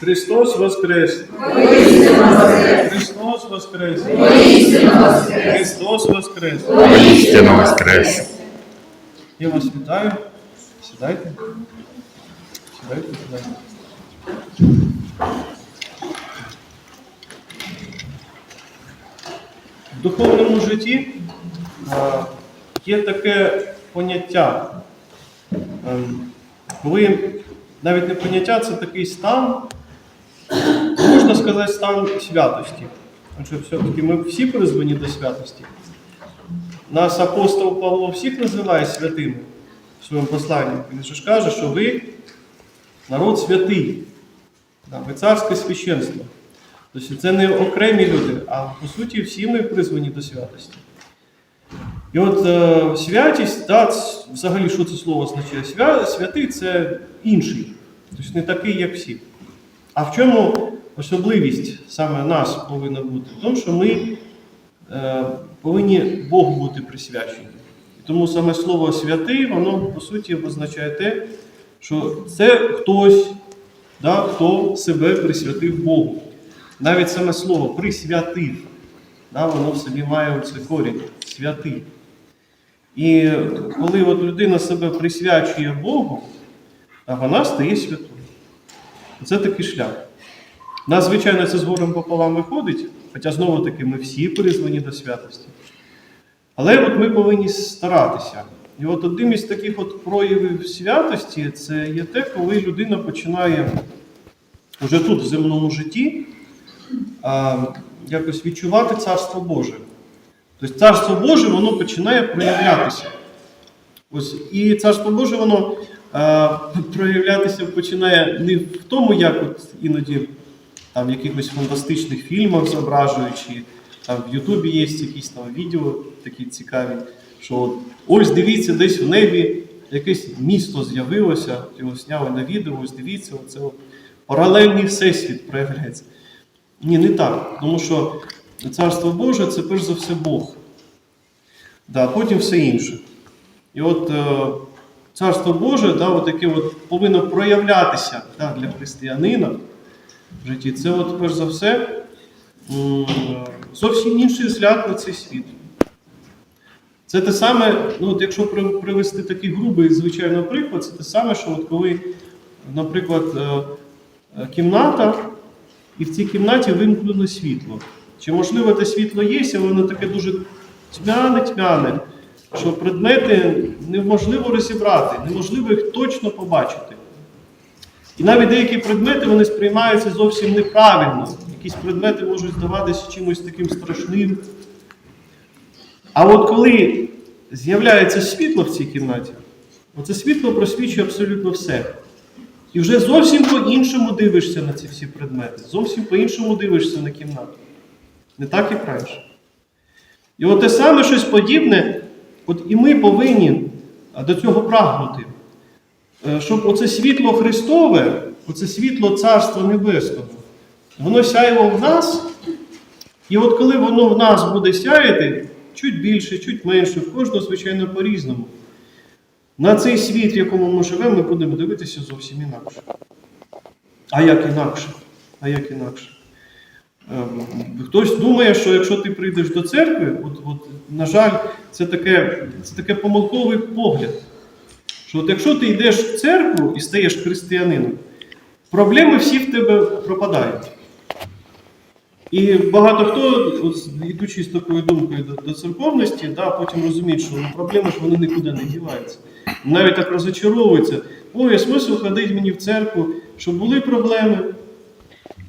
Христос Воскрес! Христос Воскрес! Христос Воскрес! Воістину воскрес. Я вас вітаю. Сідайте. Сідайте, сідайте. В духовному житті є таке поняття. Ем, Коли навіть не поняття, це такий стан, можна сказати, стан святості. Адже все-таки ми всі призвані до святості. Нас апостол Павло всіх називає святими в своєму посланні. Він ж каже, що ви народ святий, ви царське священство. Тобто це не окремі люди, а по суті всі ми призвані до святості. І от е, святість, да, взагалі, що це слово означає? Свя, святий це інший, тобто не такий, як всі. А в чому особливість саме нас повинна бути? В тому, що ми е, повинні Богу бути присвячені. Тому саме слово святий, воно по суті означає те, що це хтось, да, хто себе присвятив Богу. Навіть саме слово присвятив, да, воно в собі має оцей корінь святий. І коли от людина себе присвячує Богу, вона стає святою. Це такий шлях. Нас, звичайно, це з горем пополам виходить, хоча знову таки ми всі призвані до святості. Але от ми повинні старатися. І от одним із таких от проявів святості це є те, коли людина починає вже тут, в земному житті, якось відчувати Царство Боже. Тобто Царство Боже воно починає проявлятися. Ось, і Царство Боже, воно проявлятися починає не в тому, як от іноді там, в якихось фантастичних фільмах зображуючи, там в Ютубі є якісь там відео такі цікаві, що от, ось дивіться, десь в небі якесь місто з'явилося, його зняли на відео, ось дивіться, оце от паралельний всесвіт проявляється. Ні, не так. Тому що Царство Боже це перш за все Бог. Да, потім все інше. І от е, Царство Боже, да, от таке от повинно проявлятися да, для християнина в житті. Це от перш за все зовсім інший взгляд на цей світ. Це те саме, ну от якщо привести такий грубий, звичайно, приклад, це те саме, що от коли, наприклад, е, кімната, і в цій кімнаті вимкнено світло. Чи можливо те світло є, але воно таке дуже тьмяне-тьмяне, що предмети неможливо розібрати, неможливо їх точно побачити. І навіть деякі предмети вони сприймаються зовсім неправильно. Якісь предмети можуть здаватися чимось таким страшним. А от коли з'являється світло в цій кімнаті, оце світло просвічує абсолютно все. І вже зовсім по-іншому дивишся на ці всі предмети, зовсім по-іншому дивишся на кімнату. Не так, як раніше. І от те саме щось подібне, от і ми повинні до цього прагнути. Е, Щоб оце світло Христове, оце світло Царства Небесного, воно сяяло в нас, і от коли воно в нас буде сяяти, чуть більше, чуть менше, в кожного, звичайно, по-різному. На цей світ, в якому ми живемо, ми будемо дивитися зовсім інакше. А як інакше? А як інакше? Ем, Хтось думає, що якщо ти прийдеш до церкви, от, от, на жаль, це таке, це таке помилковий погляд. Що от якщо ти йдеш в церкву і стаєш християнином, проблеми всі в тебе пропадають. І багато хто, йдучи з такою думкою до, до церковності, да, потім розуміють, що ну, проблеми ж вони нікуди не діваються. Навіть так розочаровуються. Ой, смисл ходити мені в церкву, щоб були проблеми.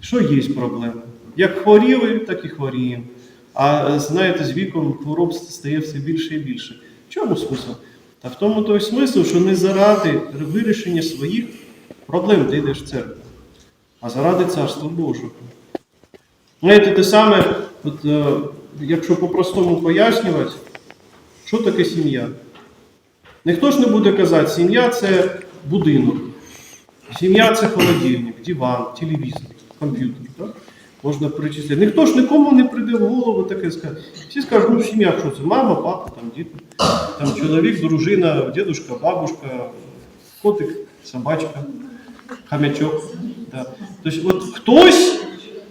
Що є проблеми? Як хворіли, так і хворіємо. А знаєте, з віком хвороб стає все більше і більше. В чому смисл? Та в тому той смисл, що не заради вирішення своїх проблем ти йдеш в церкву, а заради Царства Божого. Знаєте, те саме, от, е, якщо по-простому пояснювати, що таке сім'я? Ніхто ж не буде казати, сім'я це будинок, сім'я це холодильник, диван, телевізор, комп'ютер. Так? Можна перечислити. Ніхто ж нікому не прийде в голову таке сказати. Всі скажуть, ну сім'я, що це? Мама, папа, там діти, там чоловік, дружина, дідушка, бабушка, котик, собачка, хам'ячок. Да? Тобто, от хтось,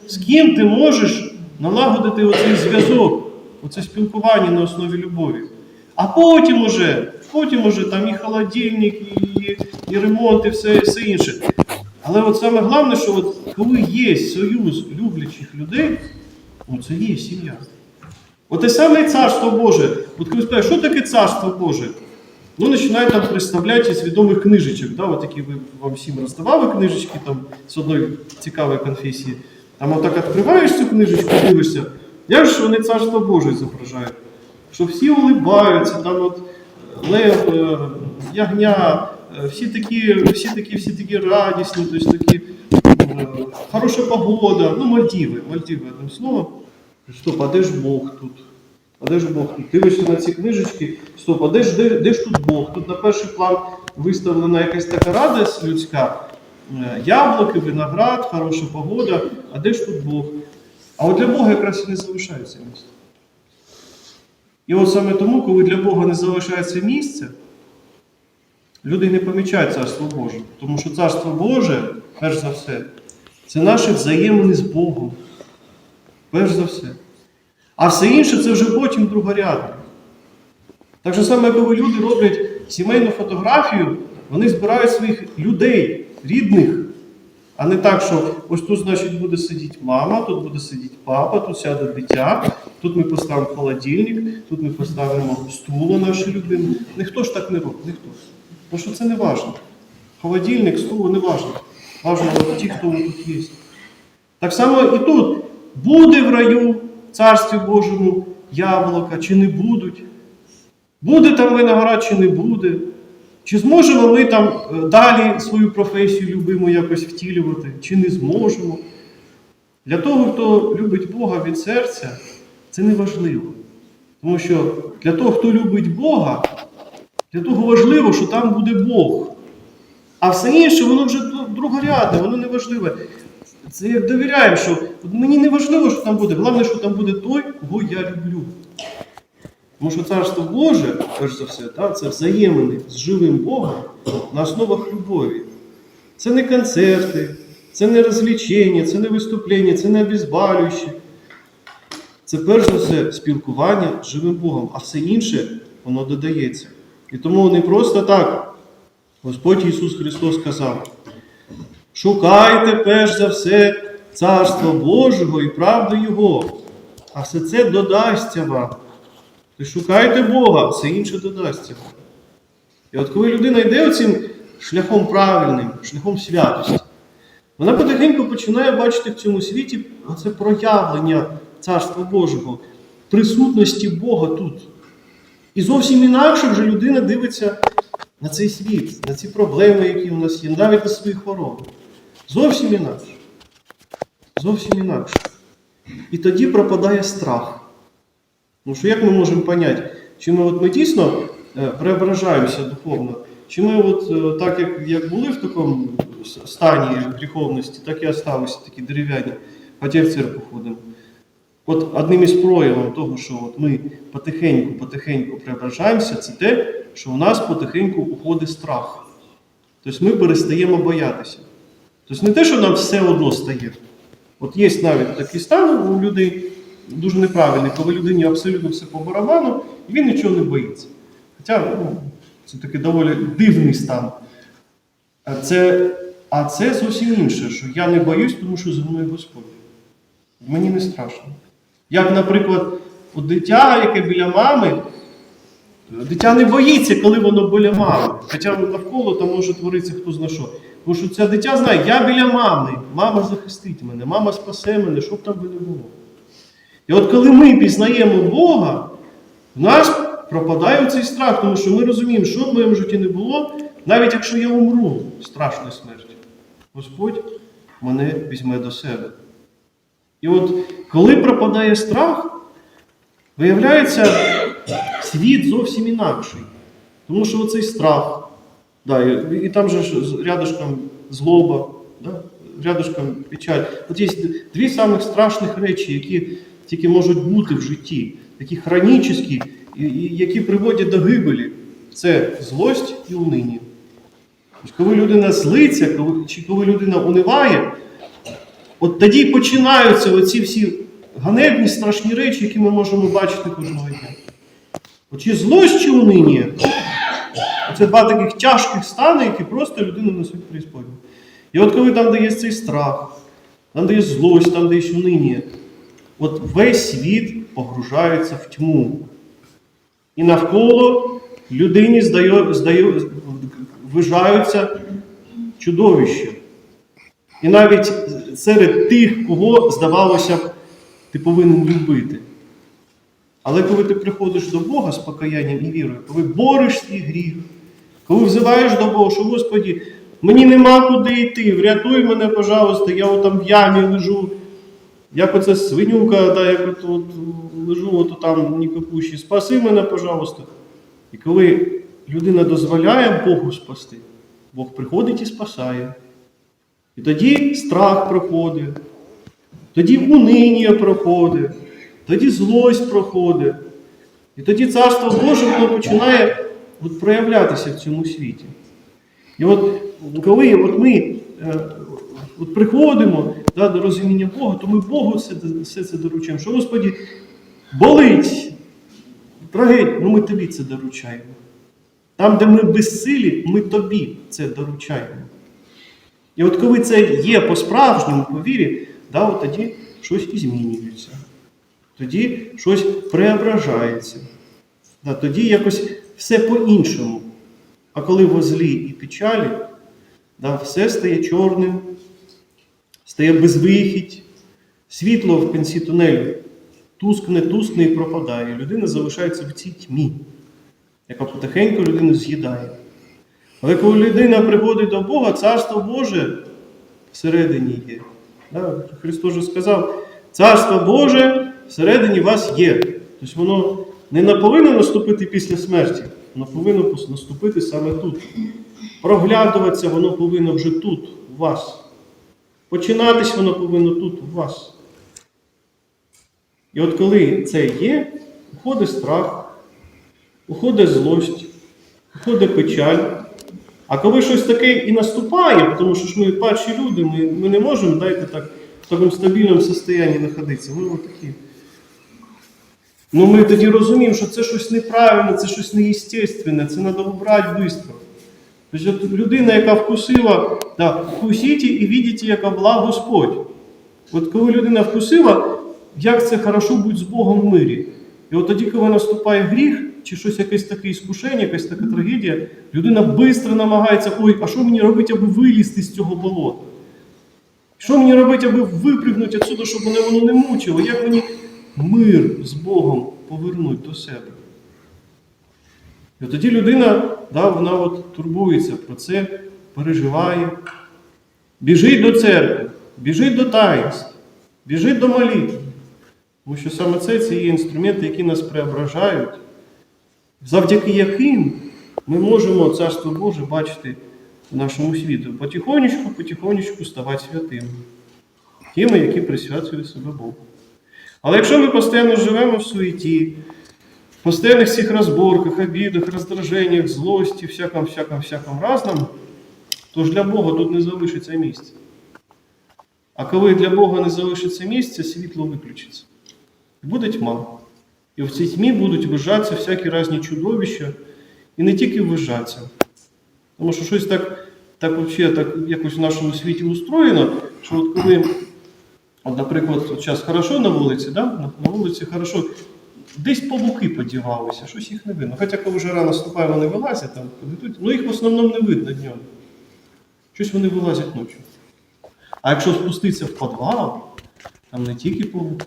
з ким ти можеш налагодити оцей зв'язок, оце спілкування на основі любові. А потім уже, потім уже там і холодильник, і, і ремонт, і все, все інше. Але от саме головне, що от коли є союз люблячих людей, це є сім'я. От те саме царство Боже. От коли спитаєш, що таке царство Боже? Ну, починають там представляти з відомих книжечок, да, от які ви вам всім роздавали книжечки там з одної цікавої конфесії. Там отак відкриваєш цю книжечку, дивишся, як ж вони царство Боже зображають. Що всі улибаються, там от лев, е, ягня, всі такі, всі такі, всі такі радісні, тобто такі е, хороша погода, ну, Мальдіви, Мальдіви, одним словом. Стоп, а де ж Бог тут? А де ж Бог тут? Дивишся на ці книжечки, стоп, а де ж, де, де ж тут Бог? Тут на перший план виставлена якась така радість людська, е, яблуки, виноград, хороша погода, а де ж тут Бог? А от для Бога якраз і не залишається місця. І от саме тому, коли для Бога не залишається місця, люди не помічають Царство Боже. Тому що Царство Боже, перш за все, це наші взаємини з Богом. Перш за все. А все інше це вже потім другорядне. Так же саме, коли люди роблять сімейну фотографію, вони збирають своїх людей, рідних, а не так, що ось тут, значить, буде сидіти мама, тут буде сидіти папа, тут сяде дитя, тут ми поставимо холодильник, тут ми поставимо стуло наше любиме. Ніхто ж так не робить, ніхто. Тому що це не важливо. Холодильник, стуло не важливо. Важливо ті, хто тут є. Так само і тут. Буде в раю, Царстві Божому, яблука, чи не будуть? Буде там виноград, чи не буде? Чи зможемо ми там е, далі свою професію любиму якось втілювати, чи не зможемо? Для того, хто любить Бога від серця, це не важливо. Тому що для того, хто любить Бога, для того важливо, що там буде Бог. А все інше, воно вже другорядне, воно не важливе. Це як довіряємо, що мені не важливо, що там буде. Головне, що там буде той, кого я люблю. Тому що Царство Боже, перш за все, та, це взаємини з живим Богом на основах любові. Це не концерти, це не розвлечення, це не виступлення, це не обізбалююче. Це перш за все спілкування з живим Богом, а все інше воно додається. І тому не просто так Господь Ісус Христос сказав. Шукайте перш за все Царство Божого і правди Його, а все це додасться вам. Ви шукайте Бога, все інше додасться вам. І от коли людина йде оцим шляхом правильним, шляхом святості, вона потихеньку починає бачити в цьому світі оце проявлення Царства Божого, присутності Бога тут. І зовсім інакше вже людина дивиться на цей світ, на ці проблеми, які у нас є, навіть на свої хвороби. Зовсім інакше. Зовсім інакше. І тоді пропадає страх. Ну що як ми можемо поняти, чи ми, от ми дійсно е, преображаємося духовно, чи ми от е, так, як, як були в такому стані гріховності, так і осталися такі дерев'яні, хоча в церкву ходимо. От одним із проявів того, що от ми потихеньку-потихеньку преображаємося, це те, що у нас потихеньку уходить страх. Тобто ми перестаємо боятися. Тобто не те, що нам все одно стає. От є навіть такий стан у людей дуже неправильний, коли людині абсолютно все по барабану, і він нічого не боїться. Хоча ну, це такий доволі дивний стан. А це, а це зовсім інше, що я не боюсь, тому що зі мною Господь. Мені не страшно. Як, наприклад, у дитя, яке біля мами, дитя не боїться, коли воно біля мами. Хоча навколо там може творитися хто зна що. Тому що це дитя знає, я біля мами, мама захистить мене, мама спасе мене, що б там би не було. І от коли ми пізнаємо Бога, в нас пропадає цей страх, тому що ми розуміємо, що в моєму житті не було, навіть якщо я умру страшною смертю, Господь мене візьме до себе. І от коли пропадає страх, виявляється світ зовсім інакший. Тому що оцей страх, да, і, і там же рядышком злоба, да, рядышком печаль. От є дві самих страшних речі, які тільки можуть бути в житті, такі хронічні, і, і, які приводять до гибелі. Це злость і. Тобто, коли людина злиться, коли, чи коли людина униває, от тоді починаються оці всі ганебні, страшні речі, які ми можемо бачити кожного дня. Оці злость чи униння, це два таких тяжких стани, які просто людину несуть преісподню. І от коли там, де є цей страх, там, де є злость, там, де є от весь світ погружається в тьму. І навколо людині здає, здає, ввижаються чудовища. І навіть серед тих, кого, здавалося б, ти повинен любити. Але коли ти приходиш до Бога з покаянням і вірою, коли бориш свій гріх, коли взиваєш до Бога, що Господі, мені нема куди йти, врятуй мене, пожалуйста, я отам в ямі лежу, як оце свинюка, да, як от, от, лежу от там нікопущий, спаси мене, пожалуйста. І коли людина дозволяє Богу спасти, Бог приходить і спасає. І тоді страх проходить, тоді униння проходить, тоді злость проходить. І тоді Царство Боже воно починає от, проявлятися в цьому світі. І от коли от ми е, от приходимо да, до розуміння Бога, то ми Богу все, все це доручаємо. Що, Господі, болить, трагедія, ну ми тобі це доручаємо. Там, де ми безсилі, ми тобі це доручаємо. І от коли це є по-справжньому, по вірі, да, от тоді щось і змінюється. Тоді щось преображається. Да, тоді якось все по-іншому. А коли в злі і печалі, да, все стає чорним, стає безвихідь, світло в кінці тунелю тускне, тускне і пропадає. Людина залишається в цій тьмі, яка потихеньку людину з'їдає. Але коли людина приходить до Бога, Царство Боже всередині є. Христос же сказав, Царство Боже всередині вас є. Тобто воно не повинно наступити після смерті, воно повинно наступити саме тут. Проглядуватися воно повинно вже тут, у вас. Починатись воно повинно тут, у вас. І от коли це є, уходить страх, уходить злость, уходить печаль. А коли щось таке і наступає, тому що ж ми перші люди, ми, ми не можемо дайте так, в такому стабільному стані знаходитися. Ми отакі. Ну ми тоді розуміємо, що це щось неправильне, це щось неєстественне, це треба убрати швидко. Тобто людина, яка вкусила, да, вкусіть і видите, яка благ Господь. От коли людина вкусила, як це хорошо бути з Богом в мирі. І от тоді, коли наступає гріх, чи щось якесь таке іскушення, якась така трагедія, людина швидко намагається, ой, а що мені робити, аби вилізти з цього болота? Що мені робити, аби випригнути відсюди, щоб мене воно не мучило? Як мені мир з Богом повернути до себе? І от тоді людина, да, вона от турбується про це, переживає, біжить до церкви, біжить до таїнств, біжить до молитви. Тому що саме це, це є інструменти, які нас преображають, завдяки яким ми можемо Царство Боже бачити в нашому світі. Потихонечку, потихонечку ставати святими. Тими, які присвячують себе Богу. Але якщо ми постійно живемо в суеті, в постійних цих розборках, обідах, роздраженнях, злості, всяком, всяком, всяком разному, то ж для Бога тут не залишиться місця. А коли для Бога не залишиться місця, світло виключиться. Буде тьма. І в цій тьмі будуть вижатися всякі різні чудовища, і не тільки вижатися. Тому що щось так, так, вообще, так якось в нашому світі устроєно, що от коли, от, наприклад, от зараз хорошо на вулиці, да? на, вулиці хорошо, десь павуки подівалися, щось їх не видно. Хоча коли жара наступає, вони вилазять там, ну їх в основному не видно днем. Щось вони вилазять ночі. А якщо спуститися в підвал, там не тільки павуки,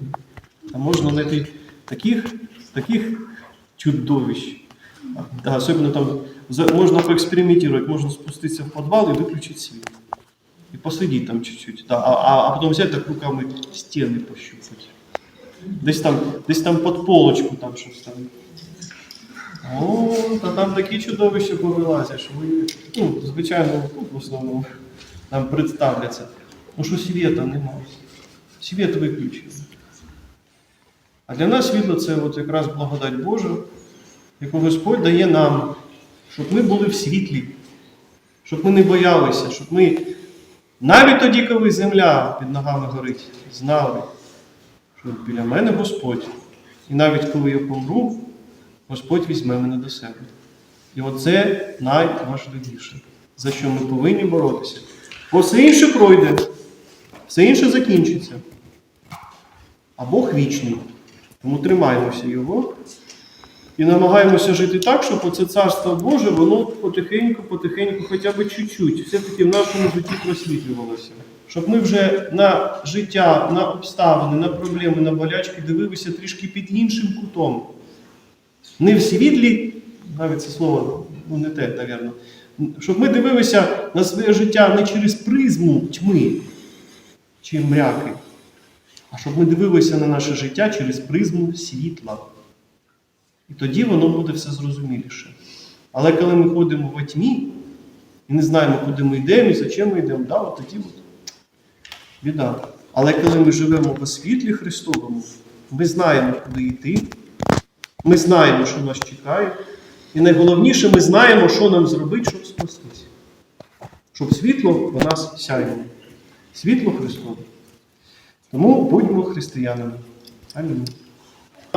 там можна знайти таких, таких чудовищ. Да, особенно там можна поекспериментувати, можна спуститися в підвал і виключити світ. І посидіти там чуть-чуть. Да, а, а, а потім взяти так руками стіни пощупати. Десь там, десь там під полочку там щось там. О, та там такі чудовища повилазять, що ви, ну, звичайно, в основному нам представляться. Ну що світа немає. Світ виключений. А для нас світло це от якраз благодать Божа, яку Господь дає нам, щоб ми були в світлі. щоб ми не боялися, щоб ми навіть тоді, коли земля під ногами горить, знали, що біля мене Господь. І навіть коли я помру, Господь візьме мене до себе. І оце найважливіше, за що ми повинні боротися. Бо все інше пройде, все інше закінчиться. А Бог вічний. Тому тримаємося Його і намагаємося жити так, щоб оце царство Боже, воно потихеньку, потихеньку, хоча б чуть-чуть, все-таки в нашому житті просвітлювалося. Щоб ми вже на життя, на обставини, на проблеми, на болячки дивилися трішки під іншим кутом. Не в світлі, навіть це слово ну, не те, напевно. Щоб ми дивилися на своє життя не через призму тьми чи мряки, а щоб ми дивилися на наше життя через призму світла. І тоді воно буде все зрозуміліше. Але коли ми ходимо во тьмі і не знаємо, куди ми йдемо і за чим ми йдемо, да, от тоді от біда. Але коли ми живемо по світлі Христовому, ми знаємо, куди йти, ми знаємо, що нас чекає. І найголовніше, ми знаємо, що нам зробити, щоб спастися. Щоб світло в нас сяяло. Світло Христове. Тому будьмо християнами. Амінь.